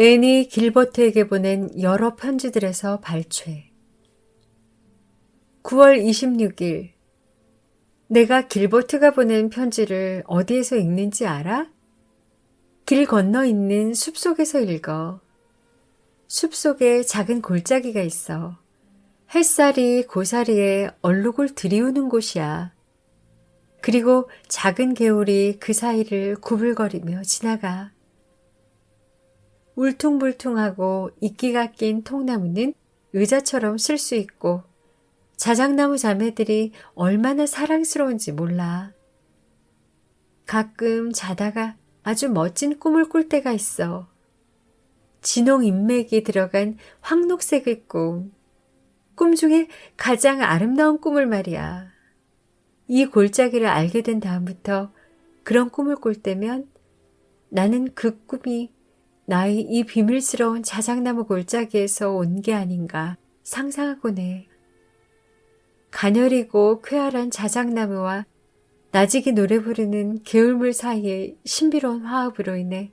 앤이 길버트에게 보낸 여러 편지들에서 발췌. 9월 26일. 내가 길버트가 보낸 편지를 어디에서 읽는지 알아? 길 건너 있는 숲속에서 읽어. 숲속에 작은 골짜기가 있어. 햇살이 고사리에 얼룩을 들이우는 곳이야. 그리고 작은 개울이 그 사이를 구불거리며 지나가. 울퉁불퉁하고 이끼가 낀 통나무는 의자처럼 쓸 수 있고 자작나무 자매들이 얼마나 사랑스러운지 몰라. 가끔 자다가 아주 멋진 꿈을 꿀 때가 있어. 진홍 인맥이 들어간 황록색의 꿈. 꿈 중에 가장 아름다운 꿈을 말이야. 이 골짜기를 알게 된 다음부터 그런 꿈을 꿀 때면 나는 그 꿈이 나의 이 비밀스러운 자작나무 골짜기에서 온 게 아닌가 상상하곤 해. 가녀리고 쾌활한 자작나무와 나직이 노래 부르는 개울물 사이의 신비로운 화합으로 인해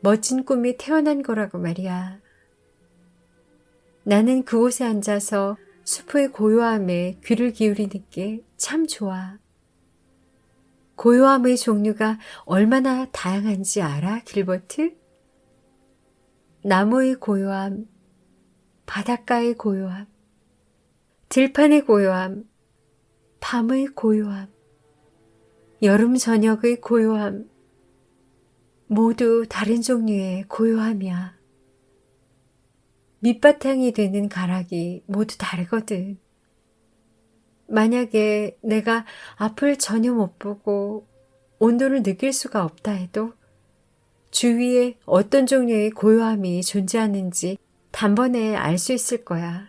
멋진 꿈이 태어난 거라고 말이야. 나는 그곳에 앉아서 숲의 고요함에 귀를 기울이는 게 참 좋아. 고요함의 종류가 얼마나 다양한지 알아, 길버트? 나무의 고요함, 바닷가의 고요함, 들판의 고요함, 밤의 고요함, 여름 저녁의 고요함, 모두 다른 종류의 고요함이야. 밑바탕이 되는 가락이 모두 다르거든. 만약에 내가 앞을 전혀 못 보고 온도를 느낄 수가 없다 해도 주위에 어떤 종류의 고요함이 존재하는지 단번에 알 수 있을 거야.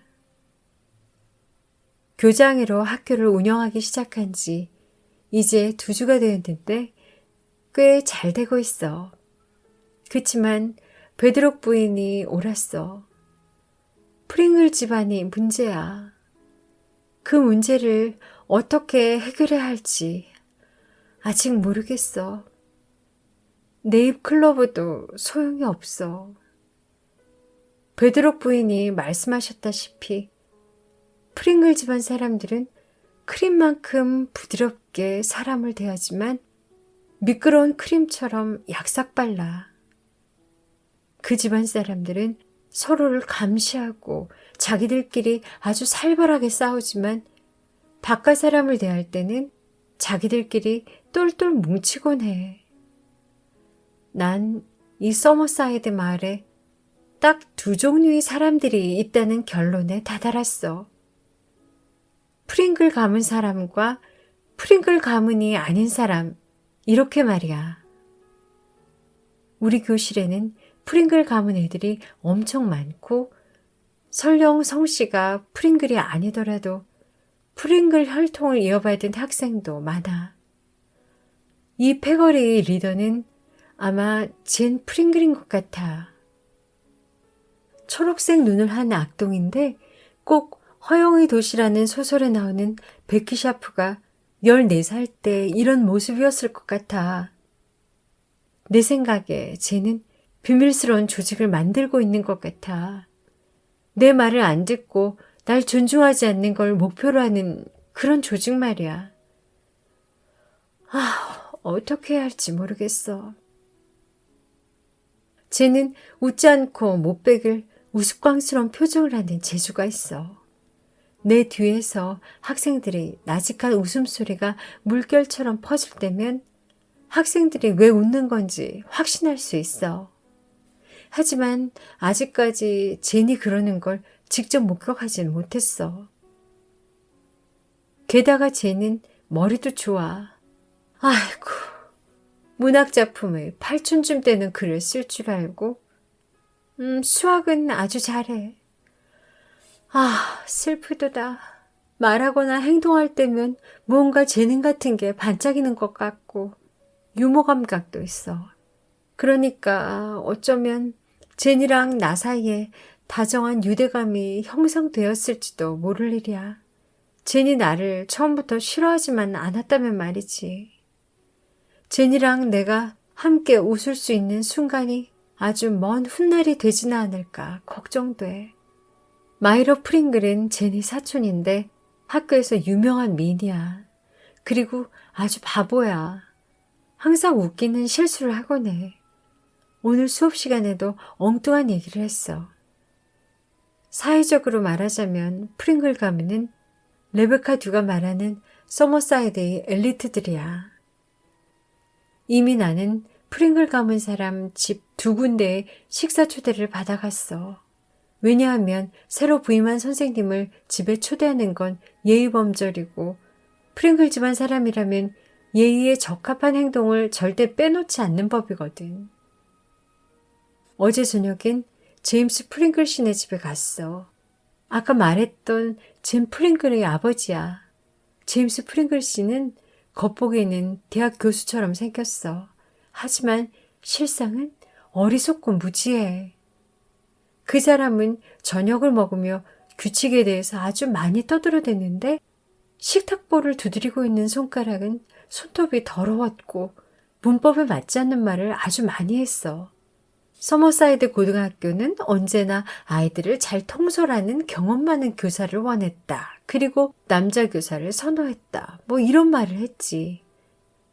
교장으로 학교를 운영하기 시작한 지 이제 두 주가 되었는데 꽤 잘 되고 있어. 그치만 베드록 부인이 옳았어. 프링글 집안이 문제야. 그 문제를 어떻게 해결해야 할지 아직 모르겠어. 네잎 클로버도 소용이 없어. 베드록 부인이 말씀하셨다시피 프링글 집안 사람들은 크림만큼 부드럽게 사람을 대하지만 미끄러운 크림처럼 약삭발라. 그 집안 사람들은 서로를 감시하고 자기들끼리 아주 살벌하게 싸우지만 바깥 사람을 대할 때는 자기들끼리 똘똘 뭉치곤 해. 난 이 서머사이드 마을에 딱 두 종류의 사람들이 있다는 결론에 다다랐어. 프링글 가문 사람과 프링글 가문이 아닌 사람, 이렇게 말이야. 우리 교실에는 프링글 가문 애들이 엄청 많고 설령 성씨가 프링글이 아니더라도 프링글 혈통을 이어받은 학생도 많아. 이 패거리의 리더는 아마 젠 프링글인 것 같아. 초록색 눈을 한 악동인데 꼭 허영의 도시라는 소설에 나오는 베키 샤프가 14살 때 이런 모습이었을 것 같아. 내 생각에 쟤는 비밀스러운 조직을 만들고 있는 것 같아. 내 말을 안 듣고 날 존중하지 않는 걸 목표로 하는 그런 조직 말이야. 아, 어떻게 해야 할지 모르겠어. 쟤는 웃지 않고 못백을 우스꽝스러운 표정을 하는 재주가 있어. 내 뒤에서 학생들의 나직한 웃음소리가 물결처럼 퍼질 때면 학생들이 왜 웃는 건지 확신할 수 있어. 하지만 아직까지 제니 그러는 걸 직접 목격하진 못했어. 게다가 쟤는 머리도 좋아. 아이고, 문학작품을 팔촌쯤 되는 글을 쓸 줄 알고, 음, 수학은 아주 잘해. 아, 슬프도다. 말하거나 행동할 때면 뭔가 재능 같은 게 반짝이는 것 같고, 유머 감각도 있어. 그러니까 어쩌면 제니랑 나 사이에 다정한 유대감이 형성되었을지도 모를 일이야. 제니 나를 처음부터 싫어하지만 않았다면 말이지. 제니랑 내가 함께 웃을 수 있는 순간이 아주 먼 훗날이 되지는 않을까 걱정돼. 마이로 프링글은 제니 사촌인데 학교에서 유명한 미인이야. 그리고 아주 바보야. 항상 웃기는 실수를 하곤 해. 오늘 수업 시간에도 엉뚱한 얘기를 했어. 사회적으로 말하자면 프링글 가문은 레베카 듀가 말하는 서머사이드의 엘리트들이야. 이미 나는 프링글 가문 사람 집 두 군데에 식사 초대를 받아갔어. 왜냐하면 새로 부임한 선생님을 집에 초대하는 건 예의범절이고 프링글 집안 사람이라면 예의에 적합한 행동을 절대 빼놓지 않는 법이거든. 어제 저녁엔 제임스 프링글 씨네 집에 갔어. 아까 말했던 젠 프링글의 아버지야. 제임스 프링글 씨는 겉보기에는 대학 교수처럼 생겼어. 하지만 실상은 어리석고 무지해. 그 사람은 저녁을 먹으며 규칙에 대해서 아주 많이 떠들어댔는데 식탁보를 두드리고 있는 손가락은 손톱이 더러웠고 문법에 맞지 않는 말을 아주 많이 했어. 서머사이드 고등학교는 언제나 아이들을 잘 통솔하는 경험 많은 교사를 원했다. 그리고 남자 교사를 선호했다. 뭐 이런 말을 했지.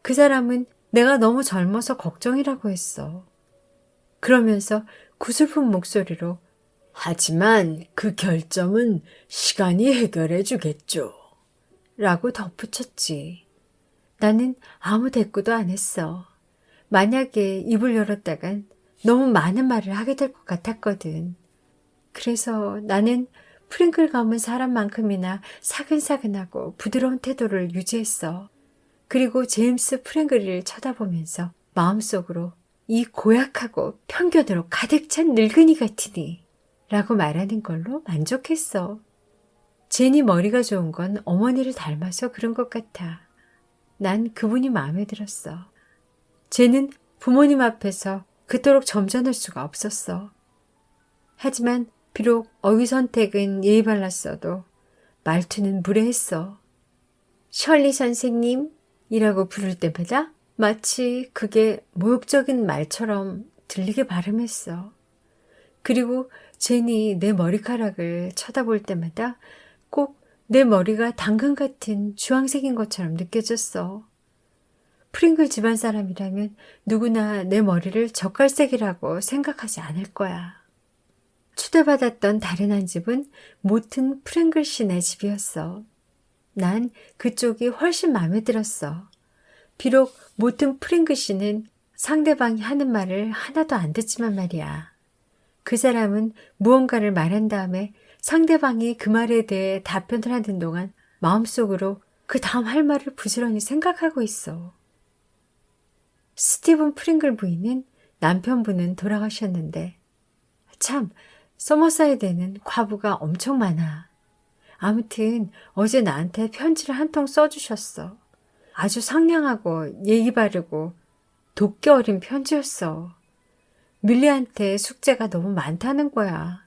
그 사람은 내가 너무 젊어서 걱정이라고 했어. 그러면서 구슬픈 목소리로 하지만 그 결점은 시간이 해결해 주겠죠. 라고 덧붙였지. 나는 아무 대꾸도 안 했어. 만약에 입을 열었다간 너무 많은 말을 하게 될 것 같았거든. 그래서 나는 프링글 감은 사람만큼이나 사근사근하고 부드러운 태도를 유지했어. 그리고 제임스 프랭글을 쳐다보면서 마음속으로 이 고약하고 편견으로 가득 찬 늙은이 같으니 라고 말하는 걸로 만족했어. 제니 머리가 좋은 건 어머니를 닮아서 그런 것 같아. 난 그분이 마음에 들었어. 쟤는 부모님 앞에서 그토록 점잖을 수가 없었어. 하지만 비록 어휘 선택은 예의 발랐어도 말투는 무례했어. 셜리 선생님 이라고 부를 때마다 마치 그게 모욕적인 말처럼 들리게 발음했어. 그리고 제니 내 머리카락을 쳐다볼 때마다 꼭 내 머리가 당근 같은 주황색인 것처럼 느껴졌어. 프링글 집안 사람이라면 누구나 내 머리를 젓갈색이라고 생각하지 않을 거야. 초대받았던 다른 한 집은 모튼 프랭글 씨네 집이었어. 난 그쪽이 훨씬 마음에 들었어. 비록 모튼 프랭글 씨는 상대방이 하는 말을 하나도 안 듣지만 말이야. 그 사람은 무언가를 말한 다음에 상대방이 그 말에 대해 답변을 하는 동안 마음속으로 그 다음 할 말을 부지런히 생각하고 있어. 스티븐 프링글 부인은 남편분은 돌아가셨는데 참 서머사이드에는 과부가 엄청 많아. 아무튼 어제 나한테 편지를 한 통 써주셨어. 아주 상냥하고 예의 바르고 도끼 어린 편지였어. 밀리한테 숙제가 너무 많다는 거야.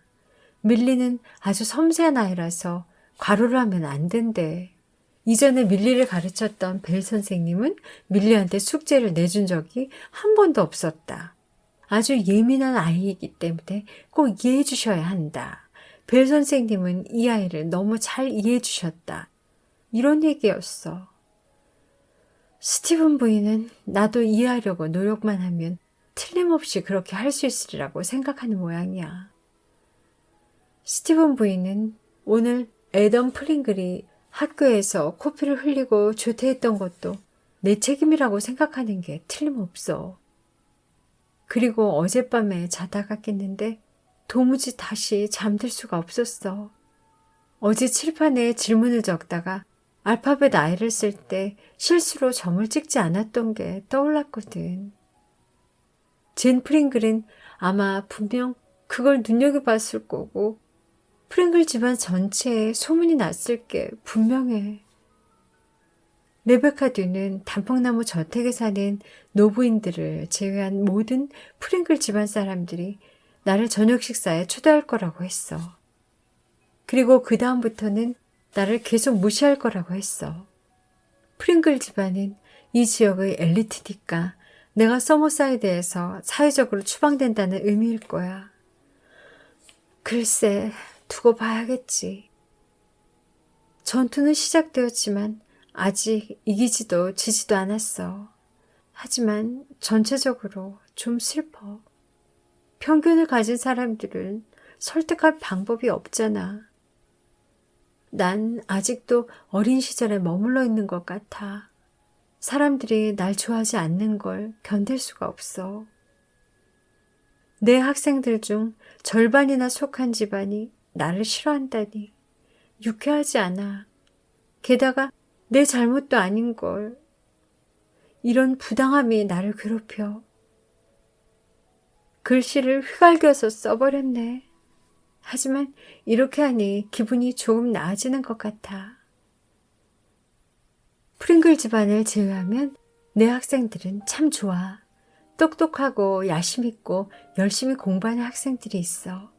밀리는 아주 섬세한 아이라서 과로를 하면 안 된대. 이전에 밀리를 가르쳤던 벨 선생님은 밀리한테 숙제를 내준 적이 한 번도 없었다. 아주 예민한 아이이기 때문에 꼭 이해해 주셔야 한다. 벨 선생님은 이 아이를 너무 잘 이해해 주셨다. 이런 얘기였어. 스티븐 부인은 나도 이해하려고 노력만 하면 틀림없이 그렇게 할 수 있으리라고 생각하는 모양이야. 스티븐 부인은 오늘 에던 플링글이 학교에서 코피를 흘리고 조퇴했던 것도 내 책임이라고 생각하는 게 틀림없어. 그리고 어젯밤에 자다가 깼는데 도무지 다시 잠들 수가 없었어. 어제 칠판에 질문을 적다가 알파벳 I를 쓸 때 실수로 점을 찍지 않았던 게 떠올랐거든. 젠 프링글은 아마 분명 그걸 눈여겨봤을 거고 프링글 집안 전체에 소문이 났을 게 분명해. 레베카 듀는 단풍나무 저택에 사는 노부인들을 제외한 모든 프링글 집안 사람들이 나를 저녁 식사에 초대할 거라고 했어. 그리고 그 다음부터는 나를 계속 무시할 거라고 했어. 프링글 집안은 이 지역의 엘리트니까 내가 서머사이드에서 사회적으로 추방된다는 의미일 거야. 글쎄, 두고 봐야겠지. 전투는 시작되었지만 아직 이기지도 지지도 않았어. 하지만 전체적으로 좀 슬퍼. 편견을 가진 사람들은 설득할 방법이 없잖아. 난 아직도 어린 시절에 머물러 있는 것 같아. 사람들이 날 좋아하지 않는 걸 견딜 수가 없어. 내 학생들 중 절반이나 속한 집안이 나를 싫어한다니 유쾌하지 않아. 게다가 내 잘못도 아닌 걸. 이런 부당함이 나를 괴롭혀. 글씨를 휘갈겨서 써버렸네. 하지만 이렇게 하니 기분이 조금 나아지는 것 같아. 프링글 집안을 제외하면 내 학생들은 참 좋아. 똑똑하고 야심 있고 열심히 공부하는 학생들이 있어.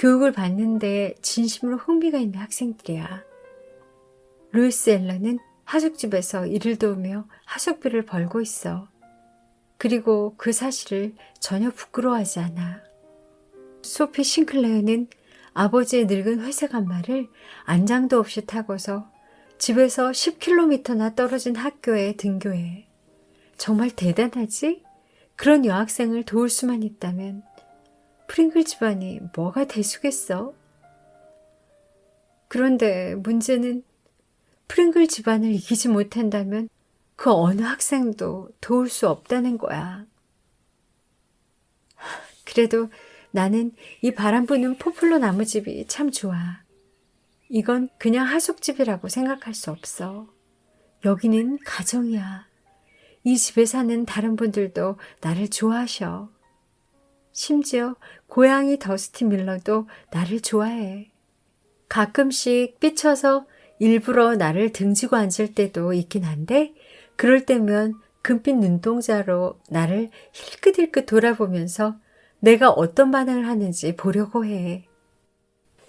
교육을 받는데 진심으로 흥미가 있는 학생들이야. 루이스 엘러는 하숙집에서 일을 도우며 하숙비를 벌고 있어. 그리고 그 사실을 전혀 부끄러워하지 않아. 소피 싱클레어는 아버지의 늙은 회색 한마를 안장도 없이 타고서 집에서 10km나 떨어진 학교에 등교해. 정말 대단하지? 그런 여학생을 도울 수만 있다면 프링글 집안이 뭐가 대수겠어? 그런데 문제는 프링글 집안을 이기지 못한다면 그 어느 학생도 도울 수 없다는 거야. 그래도 나는 이 바람 부는 포플러 나무집이 참 좋아. 이건 그냥 하숙집이라고 생각할 수 없어. 여기는 가정이야. 이 집에 사는 다른 분들도 나를 좋아하셔. 심지어 고양이 더스티 밀러도 나를 좋아해. 가끔씩 삐쳐서 일부러 나를 등지고 앉을 때도 있긴 한데, 그럴 때면 금빛 눈동자로 나를 힐끗힐끗 돌아보면서 내가 어떤 반응을 하는지 보려고 해.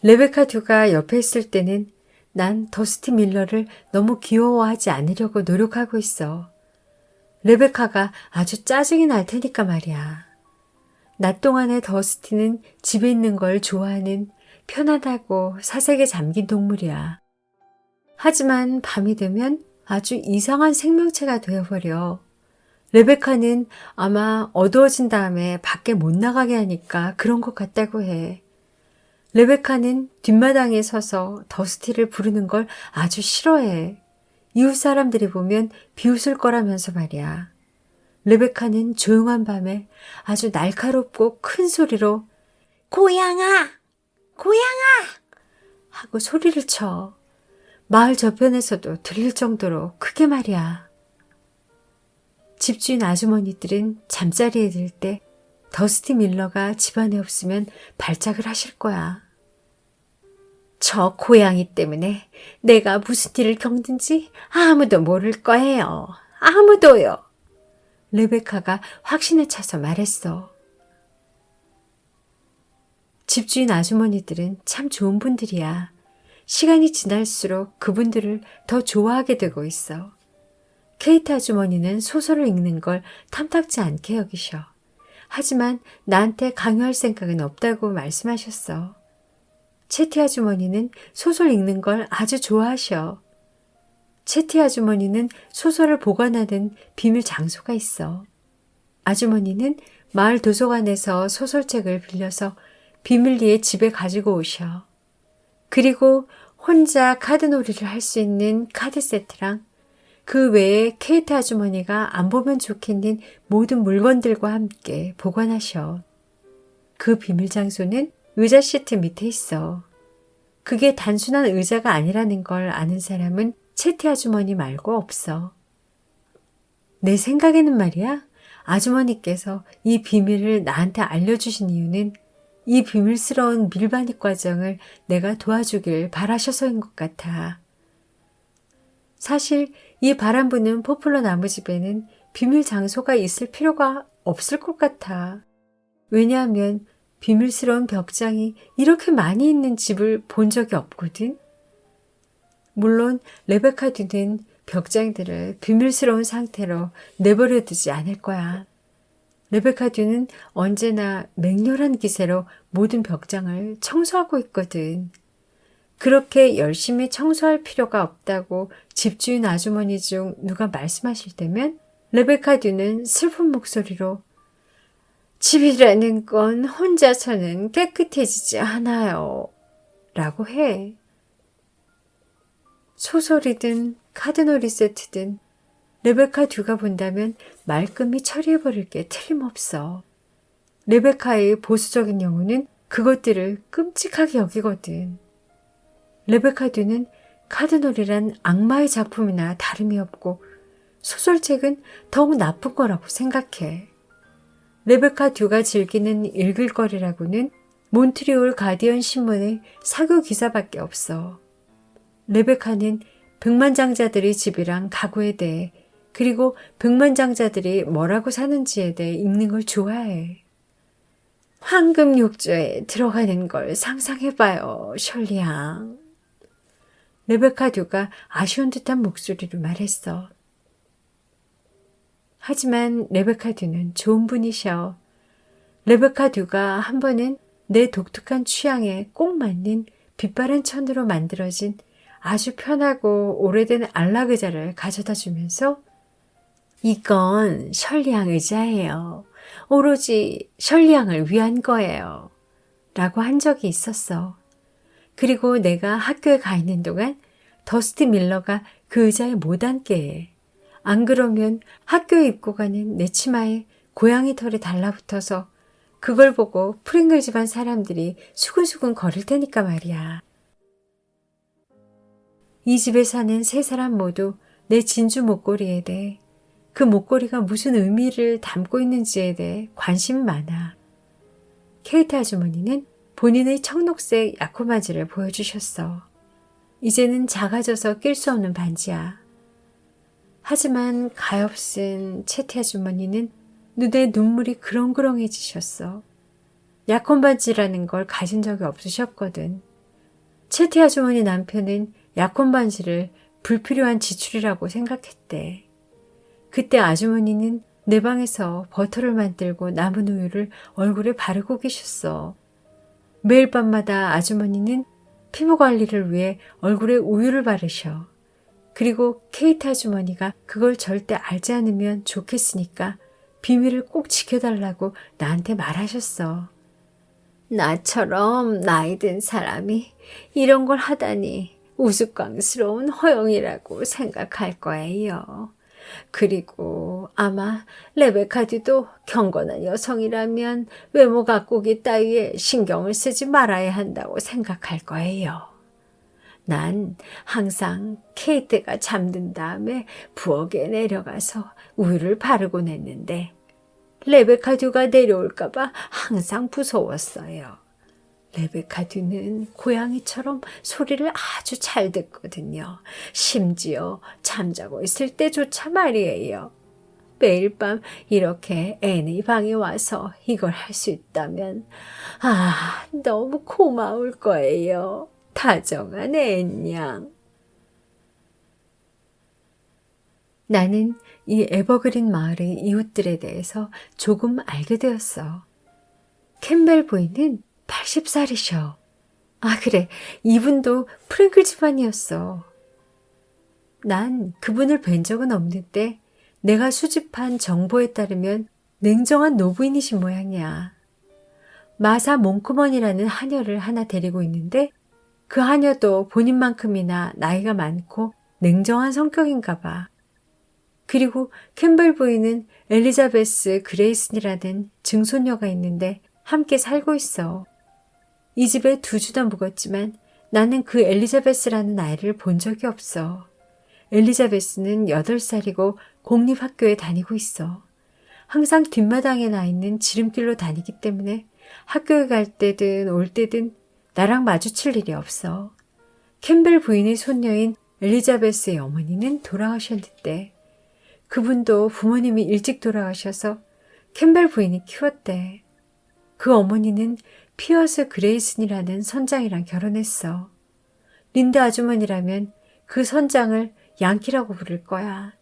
레베카 듀가 옆에 있을 때는 난 더스티 밀러를 너무 귀여워하지 않으려고 노력하고 있어. 레베카가 아주 짜증이 날 테니까 말이야. 낮 동안에 더스티는 집에 있는 걸 좋아하는 편안하고 사색에 잠긴 동물이야. 하지만 밤이 되면 아주 이상한 생명체가 되어버려. 레베카는 아마 어두워진 다음에 밖에 못 나가게 하니까 그런 것 같다고 해. 레베카는 뒷마당에 서서 더스티를 부르는 걸 아주 싫어해. 이웃 사람들이 보면 비웃을 거라면서 말이야. 레베카는 조용한 밤에 아주 날카롭고 큰 소리로 고양아! 고양아! 하고 소리를 쳐. 마을 저편에서도 들릴 정도로 크게 말이야. 집주인 아주머니들은 잠자리에 들 때 더스티 밀러가 집안에 없으면 발작을 하실 거야. 저 고양이 때문에 내가 무슨 일을 겪는지 아무도 모를 거예요. 아무도요. 레베카가 확신에 차서 말했어. 집주인 아주머니들은 참 좋은 분들이야. 시간이 지날수록 그분들을 더 좋아하게 되고 있어. 케이트 아주머니는 소설을 읽는 걸 탐탁지 않게 여기셔. 하지만 나한테 강요할 생각은 없다고 말씀하셨어. 채티 아주머니는 소설 읽는 걸 아주 좋아하셔. 채티 아주머니는 소설을 보관하는 비밀 장소가 있어. 아주머니는 마을 도서관에서 소설책을 빌려서 비밀리에 집에 가지고 오셔. 그리고 혼자 카드놀이를 할 수 있는 카드 세트랑 그 외에 케이트 아주머니가 안 보면 좋겠는 모든 물건들과 함께 보관하셔. 그 비밀 장소는 의자 시트 밑에 있어. 그게 단순한 의자가 아니라는 걸 아는 사람은 채티 아주머니 말고 없어. 내 생각에는 말이야, 아주머니께서 이 비밀을 나한테 알려주신 이유는 이 비밀스러운 밀반입 과정을 내가 도와주길 바라셔서인 것 같아. 사실 이 바람 부는 포플러 나무집에는 비밀 장소가 있을 필요가 없을 것 같아. 왜냐하면 비밀스러운 벽장이 이렇게 많이 있는 집을 본 적이 없거든. 물론 레베카 듀는 벽장들을 비밀스러운 상태로 내버려 두지 않을 거야. 레베카 듀는 언제나 맹렬한 기세로 모든 벽장을 청소하고 있거든. 그렇게 열심히 청소할 필요가 없다고 집주인 아주머니 중 누가 말씀하실 때면 레베카 듀는 슬픈 목소리로 집이라는 건 혼자서는 깨끗해지지 않아요. 라고 해. 소설이든 카드놀이 세트든 레베카 듀가 본다면 말끔히 처리해버릴 게 틀림없어. 레베카의 보수적인 영혼은 그것들을 끔찍하게 여기거든. 레베카 듀는 카드놀이란 악마의 작품이나 다름이 없고 소설책은 더욱 나쁜 거라고 생각해. 레베카 듀가 즐기는 읽을 거리라고는 몬트리올 가디언 신문의 사교 기사밖에 없어. 레베카는 백만장자들의 집이랑 가구에 대해 그리고 백만장자들이 뭐라고 사는지에 대해 읽는 걸 좋아해. 황금 욕조에 들어가는 걸 상상해봐요, 셜리양. 레베카 듀가 아쉬운 듯한 목소리로 말했어. 하지만 레베카 듀는 좋은 분이셔. 레베카 듀가 한 번은 내 독특한 취향에 꼭 맞는 빛바랜 천으로 만들어진 아주 편하고 오래된 안락 의자를 가져다 주면서 이건 셜리앙 의자예요. 오로지 셜리앙을 위한 거예요. 라고 한 적이 있었어. 그리고 내가 학교에 가 있는 동안 더스티 밀러가 그 의자에 못 앉게 해. 안 그러면 학교에 입고 가는 내 치마에 고양이 털이 달라붙어서 그걸 보고 프링글 집안 사람들이 수근수근 거릴 테니까 말이야. 이 집에 사는 세 사람 모두 내 진주 목걸이에 대해 그 목걸이가 무슨 의미를 담고 있는지에 대해 관심이 많아. 케이트 아주머니는 본인의 청록색 야코바지를 보여주셨어. 이제는 작아져서 낄 수 없는 반지야. 하지만 가엾은 채티 아주머니는 눈에 눈물이 그렁그렁해지셨어. 약혼 반지라는 걸 가진 적이 없으셨거든. 채티 아주머니 남편은 약혼 반지를 불필요한 지출이라고 생각했대. 그때 아주머니는 내 방에서 버터를 만들고 남은 우유를 얼굴에 바르고 계셨어. 매일 밤마다 아주머니는 피부 관리를 위해 얼굴에 우유를 바르셔. 그리고 케이트 아주머니가 그걸 절대 알지 않으면 좋겠으니까 비밀을 꼭 지켜달라고 나한테 말하셨어. 나처럼 나이 든 사람이 이런 걸 하다니 우스꽝스러운 허영이라고 생각할 거예요. 그리고 아마 레베카디도 경건한 여성이라면 외모 가꾸기 따위에 신경을 쓰지 말아야 한다고 생각할 거예요. 난 항상 케이트가 잠든 다음에 부엌에 내려가서 우유를 바르곤 했는데 레베카 듀가 내려올까봐 항상 무서웠어요. 레베카 듀는 고양이처럼 소리를 아주 잘 듣거든요. 심지어 잠자고 있을 때조차 말이에요. 매일 밤 이렇게 애네 방에 와서 이걸 할 수 있다면, 아, 너무 고마울 거예요. 다정한 앤양. 나는 이 에버그린 마을의 이웃들에 대해서 조금 알게 되었어. 캠벨 부인은 80살이셔. 아, 그래. 이분도 프랭클 집안이었어. 난 그분을 뵌 적은 없는데 내가 수집한 정보에 따르면 냉정한 노부인이신 모양이야. 마사 몽크먼이라는 하녀를 하나 데리고 있는데 그 하녀도 본인만큼이나 나이가 많고 냉정한 성격인가 봐. 그리고 캠벨 부인은 엘리자베스 그레이슨이라는 증손녀가 있는데 함께 살고 있어. 이 집에 두 주나 묵었지만 나는 그 엘리자베스라는 아이를 본 적이 없어. 엘리자베스는 8살이고 공립학교에 다니고 있어. 항상 뒷마당에 나 있는 지름길로 다니기 때문에 학교에 갈 때든 올 때든 나랑 마주칠 일이 없어. 캠벨 부인의 손녀인 엘리자베스의 어머니는 돌아가셨는데 그분도 부모님이 일찍 돌아가셔서 캠벨 부인이 키웠대. 그 어머니는 피어스 그레이슨이라는 선장이랑 결혼했어. 린드 아주머니라면 그 선장을 양키라고 부를 거야.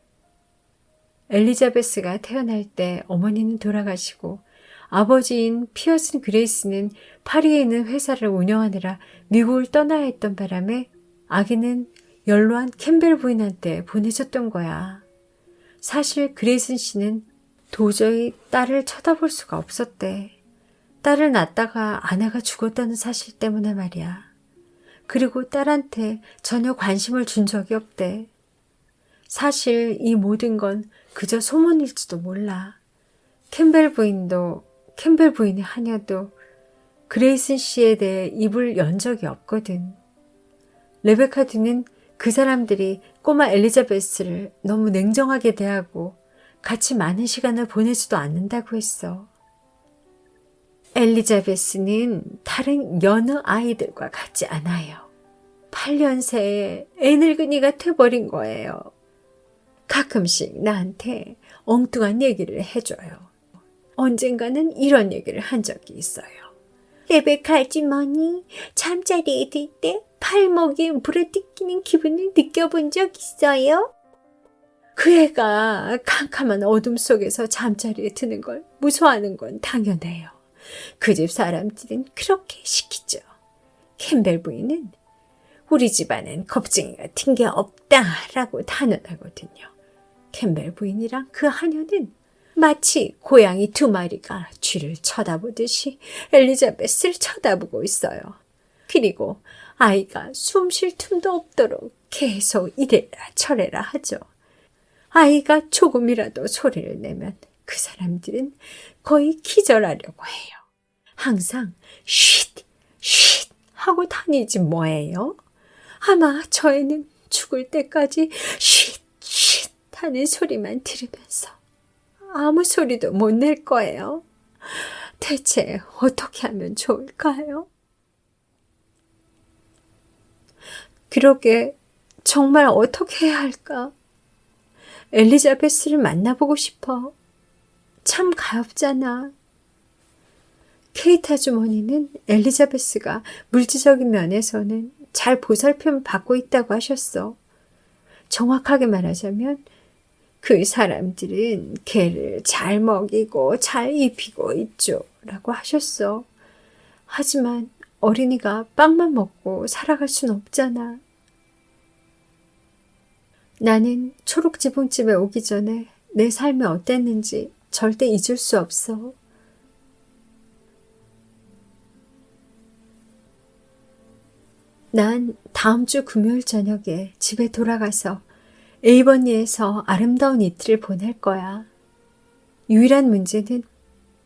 엘리자베스가 태어날 때 어머니는 돌아가시고 아버지인 피어슨 그레이스는 파리에 있는 회사를 운영하느라 미국을 떠나야 했던 바람에 아기는 연로한 캠벨 부인한테 보내줬던 거야. 사실 그레이슨 씨는 도저히 딸을 쳐다볼 수가 없었대. 딸을 낳다가 아내가 죽었다는 사실 때문에 말이야. 그리고 딸한테 전혀 관심을 준 적이 없대. 사실 이 모든 건 그저 소문일지도 몰라. 캠벨 부인도, 캠벨 부인의 하녀도 그레이슨 씨에 대해 입을 연 적이 없거든. 레베카 드는 그 사람들이 꼬마 엘리자베스를 너무 냉정하게 대하고 같이 많은 시간을 보내지도 않는다고 했어. 엘리자베스는 다른 여느 아이들과 같지 않아요. 8년 새에 애늙은이가 돼버린 거예요. 가끔씩 나한테 엉뚱한 얘기를 해줘요. 언젠가는 이런 얘기를 한 적이 있어요. 레베카 아주머니 잠자리에 들 때 팔목에 물에 뜯기는 기분을 느껴본 적 있어요? 그 애가 캄캄한 어둠 속에서 잠자리에 드는 걸 무서워하는 건 당연해요. 그 집 사람들은 그렇게 시키죠. 캠벨 부인은 우리 집안엔 겁쟁이 같은 게 없다라고 단언하거든요. 캠벨 부인이랑 그 하녀는 마치 고양이 두 마리가 쥐를 쳐다보듯이 엘리자베스를 쳐다보고 있어요. 그리고 아이가 숨 쉴 틈도 없도록 계속 이래라 저래라 하죠. 아이가 조금이라도 소리를 내면 그 사람들은 거의 기절하려고 해요. 항상 쉿, 쉿 하고 다니지 뭐예요? 아마 저 애는 죽을 때까지 쉿, 쉿 하는 소리만 들으면서 아무 소리도 못 낼 거예요. 대체 어떻게 하면 좋을까요? 그러게 정말 어떻게 해야 할까? 엘리자베스를 만나보고 싶어. 참 가엽잖아. 케이타 주머니는 엘리자베스가 물질적인 면에서는 잘 보살핌을 받고 있다고 하셨어. 정확하게 말하자면 그 사람들은 개를 잘 먹이고 잘 입히고 있죠. 라고 하셨어. 하지만 어린이가 빵만 먹고 살아갈 순 없잖아. 나는 초록지붕집에 오기 전에 내 삶이 어땠는지 절대 잊을 수 없어. 난 다음 주 금요일 저녁에 집에 돌아가서 에이버니에서 아름다운 이틀을 보낼 거야. 유일한 문제는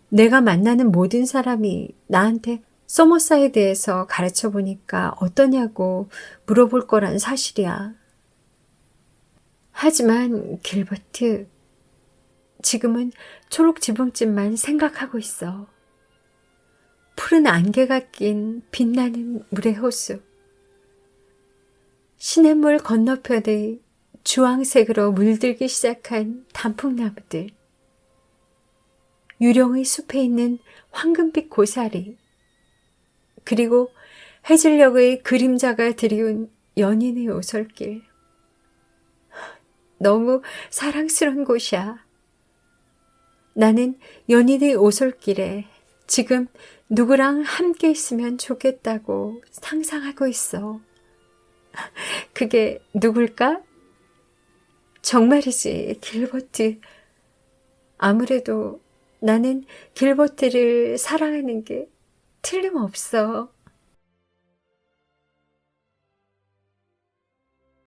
내가 만나는 모든 사람이 나한테 서머사에 대해서 가르쳐 보니까 어떠냐고 물어볼 거란 사실이야. 하지만 길버트, 지금은 초록 지붕집만 생각하고 있어. 푸른 안개가 낀 빛나는 물의 호수. 시냇물 건너편의 주황색으로 물들기 시작한 단풍나무들. 유령의 숲에 있는 황금빛 고사리. 그리고 해질녘의 그림자가 드리운 연인의 오솔길. 너무 사랑스러운 곳이야. 나는 연인의 오솔길에 지금 누구랑 함께 있으면 좋겠다고 상상하고 있어. 그게 누굴까? 정말이지, 길버트. 아무래도 나는 길버트를 사랑하는 게 틀림없어.